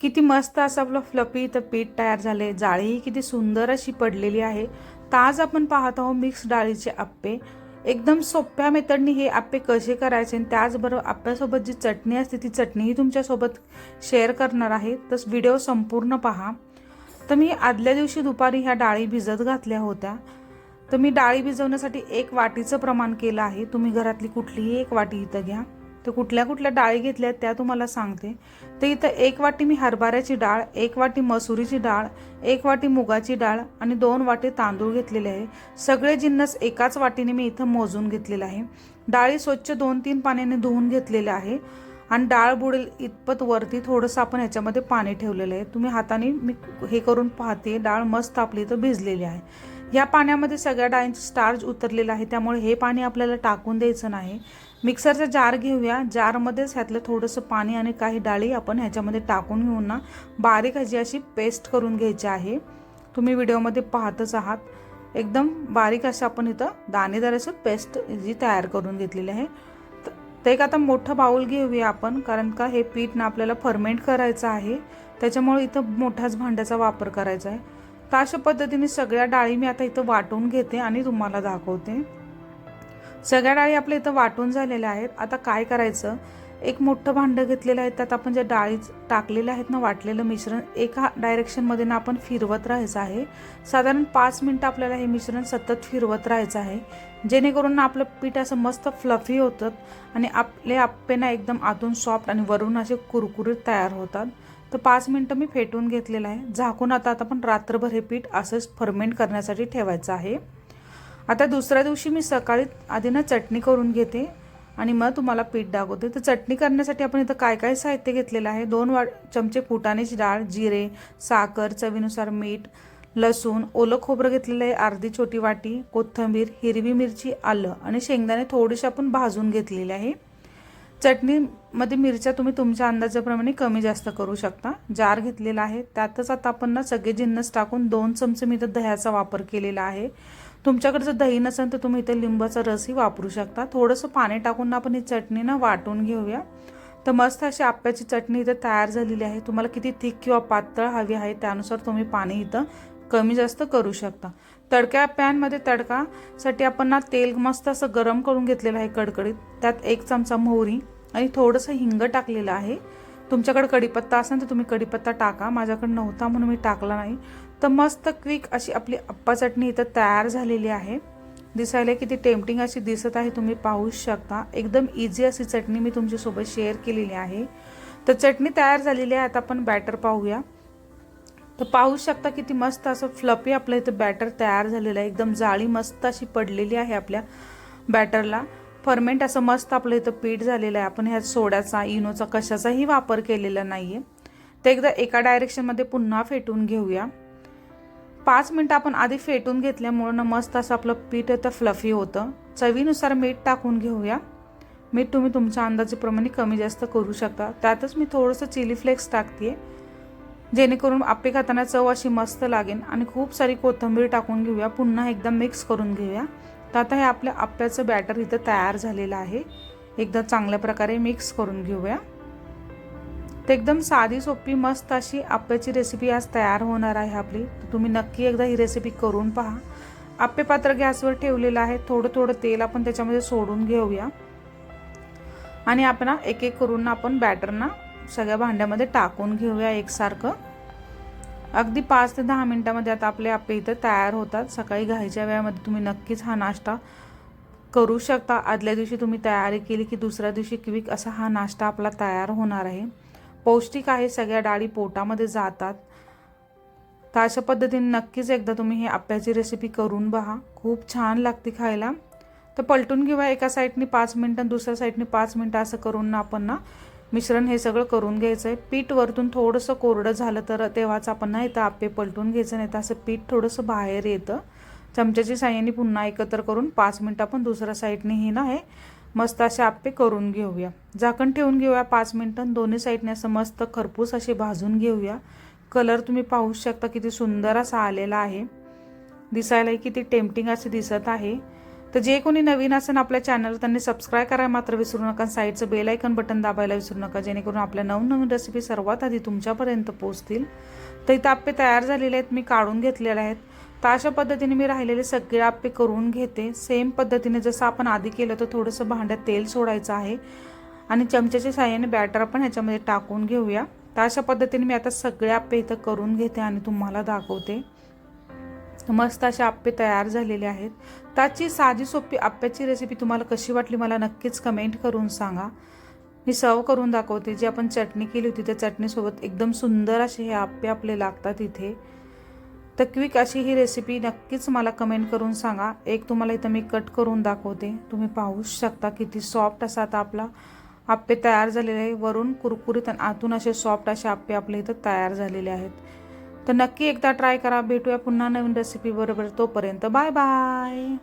किती मस्त असं आपलं फ्लपी इथं पीठ तयार झाले जाळीही किती सुंदर अशी पडलेली आहे. तर आज आपण पाहत आहोत मिक्स डाळीचे आप्पे. एकदम सोप्या मेथडनी हे आप्पे कसे करायचे आणि त्याचबरोबर आप्प्यासोबत जी चटणी असते ती चटणीही तुमच्यासोबत शेअर करणार आहे. तर व्हिडिओ संपूर्ण पहा. तर मी आदल्या दिवशी दुपारी ह्या डाळी भिजत घातल्या होत्या. तर मी डाळी भिजवण्यासाठी एक वाटीचं प्रमाण केलं आहे. तुम्ही घरातली कुठलीही एक वाटी इथं घ्या. तर कुठल्या कुठल्या डाळी घेतल्या त्या तुम्हाला सांगते. तर इथं एक वाटी मी हरभऱ्याची डाळ एक वाटी मसुरीची डाळ एक वाटी मुगाची डाळ आणि दोन वाटी तांदूळ घेतलेले आहे. सगळे जिन्नस एकाच वाटीने मी इथं मोजून घेतलेलं आहे. डाळी स्वच्छ दोन तीन पाण्याने धुवून घेतलेलं आहे. आणि डाळ बुडेल इतपत वरती थोडंसं आपण ह्याच्यामध्ये पाणी ठेवलेलं आहे. तुम्ही हाताने मी हे करून पाहते. डाळ मस्त आपली इथं भिजलेली आहे. या पाण्यामध्ये सगळ्या डाळींचं स्टार्च उतरलेलं आहे. त्यामुळे हे पाणी आपल्याला टाकून द्यायचं नाही. मिक्सरचा जार घेऊया. जारमध्येच ह्यातलं थोडंसं पाणी आणि काही डाळी आपण ह्याच्यामध्ये टाकून घेऊन ना बारीक ह्याची अशी पेस्ट करून घ्यायची आहे. तुम्ही व्हिडिओमध्ये पाहतच आहात. एकदम बारीक असं आपण इथं दाणेदार असं पेस्ट जी तयार करून घेतलेली आहे. तर एक आता मोठं बाऊल घेऊया आपण कारण का हे पीठ ना आपल्याला फर्मेंट करायचं आहे. त्याच्यामुळे इथं मोठ्याच भांड्याचा वापर करायचा आहे. तर अशा पद्धतीने सगळ्या डाळी मी आता इथं वाटून घेते आणि तुम्हाला दाखवते. सगळ्या डाळी आपल्या इथं वाटून झालेल्या आहेत. आता काय करायचं? एक मोठं भांडं घेतलेलं आहे. त्यात आपण ज्या डाळी टाकलेल्या आहेत ना वाटलेलं मिश्रण एका डायरेक्शनमध्ये ना आपण फिरवत राहायचं आहे. साधारण पाच मिनटं आपल्याला हे मिश्रण सतत फिरवत राहायचं आहे. जेणेकरून ना आपलं पीठ असं मस्त फ्लफी होतं आणि आपले आप्पे ना एकदम आतून सॉफ्ट आणि वरून असे कुरकुरीत तयार होतात. तर पाच मिनटं मी फेटून घेतलेलं आहे. झाकून आता आता पण रात्रभर हे पीठ असंच फर्मेंट करण्यासाठी ठेवायचं आहे. आता दुसऱ्या दिवशी मी सकाळी आधी ना चटणी करून घेते आणि मग तुम्हाला पीठ दाखवते. तर चटणी करण्यासाठी आपण इथं काय काय साहित्य घेतलेलं आहे? दोन वा चमचे फुटाण्याची डाळ जिरे साखर चवीनुसार मीठ लसूण ओलं खोबरं घेतलेलं आहे अर्धी छोटी वाटी कोथिंबीर हिरवी मिरची आलं आणि शेंगदाणे थोडेसे आपण भाजून घेतलेले आहे. चटणी मध्ये मिरच्या तुम्ही तुमच्या अंदाजाप्रमाणे कमी जास्त करू शकता. जार घेतलेला आहे. त्यातच आता आपण ना सगळे जिन्नस टाकून दोन चमचे मी इथं दह्याचा वापर केलेला आहे. तुमच्याकडे जर दही नसेल तर तुम्ही इथं लिंबाचा रसही वापरू शकता. थोडंसं पाणी टाकून ना आपण ही चटणी ना वाटून घेऊया. तर मस्त अशी आप्याची चटणी इथं तयार झालेली आहे. तुम्हाला किती थिक किंवा पातळ हवी आहे त्यानुसार तुम्ही पाणी इथं कमी जास्त करू शकता. तडक्या पॅनमध्ये तडकासाठी आपण ना तेल मस्त असं गरम करून घेतलेलं आहे कडकडीत. त्यात एक चमचा मोहरी आणि थोडंसं हिंग टाकलेलं आहे. तुमच्याकडे कढीपत्ता असेल तर तुम्ही कढीपत्ता टाका. माझ्याकडे नव्हता म्हणून मी टाकला नाही. तर मस्त क्विक अशी आपली अप्पा चटणी इथं तयार झालेली आहे. दिसायला किती टेम्पटिंग अशी दिसत आहे. तुम्ही पाहूच शकता. एकदम इझी अशी चटणी मी तुमच्यासोबत शेअर केलेली आहे. तर चटणी तयार झालेली आहे. आता आपण बॅटर पाहूया. तर पाहू शकता किती मस्त असं फ्लपी आपलं इथं बॅटर तयार झालेलं आहे. एकदम जाळी मस्त अशी पडलेली आहे आपल्या बॅटरला फर्मेंट असं मस्त आपलं इथं पीठ झालेलं आहे. आपण ह्या सोड्याचा इनोचा कशाचाही वापर केलेला नाही आहे ते एकदा एका डायरेक्शनमध्ये पुन्हा फेटून घेऊया. पाच मिनटं आपण आधी फेटून घेतल्यामुळं ना मस्त असं आपलं पीठ इथं फ्लफी होतं. चवीनुसार मीठ टाकून घेऊया. मीठ तुम्ही तुमच्या अंदाजेप्रमाणे कमी जास्त करू शकता. त्यातच मी थोडंसं चिली फ्लेक्स टाकते जेणेकरून आप्पे खाताना चव अशी मस्त लागेल. आणि खूप सारी कोथिंबीर टाकून घेऊया. पुन्हा एकदा मिक्स करून घेऊया. तर आता हे आपलं आप्याचं बॅटर इथं तयार झालेलं आहे. एकदा चांगल्या प्रकारे मिक्स करून घेऊया. तर एकदम साधी सोपी मस्त अशी आप्याची रेसिपी आज तयार होणार आहे आपली. तर तुम्ही नक्की एकदा ही रेसिपी करून पहा. आप्पे पात्र गॅसवर ठेवलेलं आहे. थोडं थोडं तेल आपण त्याच्यामध्ये सोडून घेऊया. आणि आपण एक एक करून आपण बॅटरना सगळ्या भांड्यामध्ये टाकून घेऊया एकसारखं. अगदी पाच ते दहा मिनटामध्ये आता आपले आप्पे इथं तयार होतात. सकाळी घाईच्या वेळामध्ये तुम्ही नक्कीच हा नाश्ता करू शकता. आदल्या दिवशी तुम्ही तयारी केली की दुसऱ्या दिवशी क्विक असा हा नाश्ता आपला तयार होणार आहे. पौष्टिक आहे सगळ्या डाळी पोटामध्ये जातात. तर अशा पद्धतीने नक्कीच एकदा तुम्ही ही आप्याची रेसिपी करून पहा खूप छान लागते खायला. तर पलटून घेऊया एका साईडनी पाच मिनटं दुसऱ्या साईडनी पाच मिनटं असं करून ना आपण ना मिश्रण हे सगळं करून घ्यायचं आहे पीठ वरतून थोडंसं कोरडं झालं तर तेव्हाच आपण ना इथं आप्पे पलटून घ्यायचं नाही तर असं पीठ थोडंसं बाहेर येतं. चमच्याची साह्याने पुन्हा एकत्र करून पाच मिनटं आपण दुसऱ्या साईडनेही ना हे मस्त असे आप्पे करून घेऊया. झाकण ठेवून घेऊया पाच मिनटं दोन्ही साईडने असं मस्त खरपूस असे भाजून घेऊया. कलर तुम्ही पाहू शकता किती सुंदर असा आलेला आहे. दिसायलाही किती टेम्पटिंग असे दिसत आहे. तर जे कोणी नवीन असेल आपल्या चॅनल त्यांनी सबस्क्राईब करायला मात्र विसरू नका. साईडचं बेल आयकन बटन दाबायला विसरू नका. जेणेकरून आपल्या नवनवीन रेसिपी सर्वात आधी तुमच्यापर्यंत पोहोचतील. तर इथं आप्पे तयार झालेले आहेत. मी काढून घेतलेले आहेत. तर अशा पद्धतीने मी राहिलेले सगळे आप्पे करून घेते. सेम पद्धतीने जसं आपण आधी केलं तर थोडंसं भांड्यात तेल सोडायचं आहे. आणि चमच्याच्या साह्याने बॅटर आपण ह्याच्यामध्ये टाकून घेऊया. तर अशा पद्धतीने मी आता सगळे आप्पे इथं करून घेते आणि तुम्हाला दाखवते. मस्त असे आप्पे तयार झालेले आहेत. त्याची साधी सोपी आप्प्याची रेसिपी तुम्हाला कशी वाटली मला नक्कीच कमेंट करून सांगा. मी सर्व करून दाखवते. जी आपण चटणी केली होती त्या चटणीसोबत एकदम सुंदर असे हे आप्पे आपले लागतात इथे. तर क्विक अशी ही रेसिपी नक्कीच मला कमेंट करून सांगा. एक तुम्हाला इथं मी कट करून दाखवते. तुम्ही पाहू शकता किती सॉफ्ट असा आता आपला आप्पे तयार झालेले आहे. वरून कुरकुरीत आणि आतून असे सॉफ्ट असे आप्पे आपले इथं तयार झालेले आहेत. तर नक्की एकदा ट्राय करा. भेटूया पुन्हा नवीन रेसिपी बरोबर तोपर्यंत. Bye bye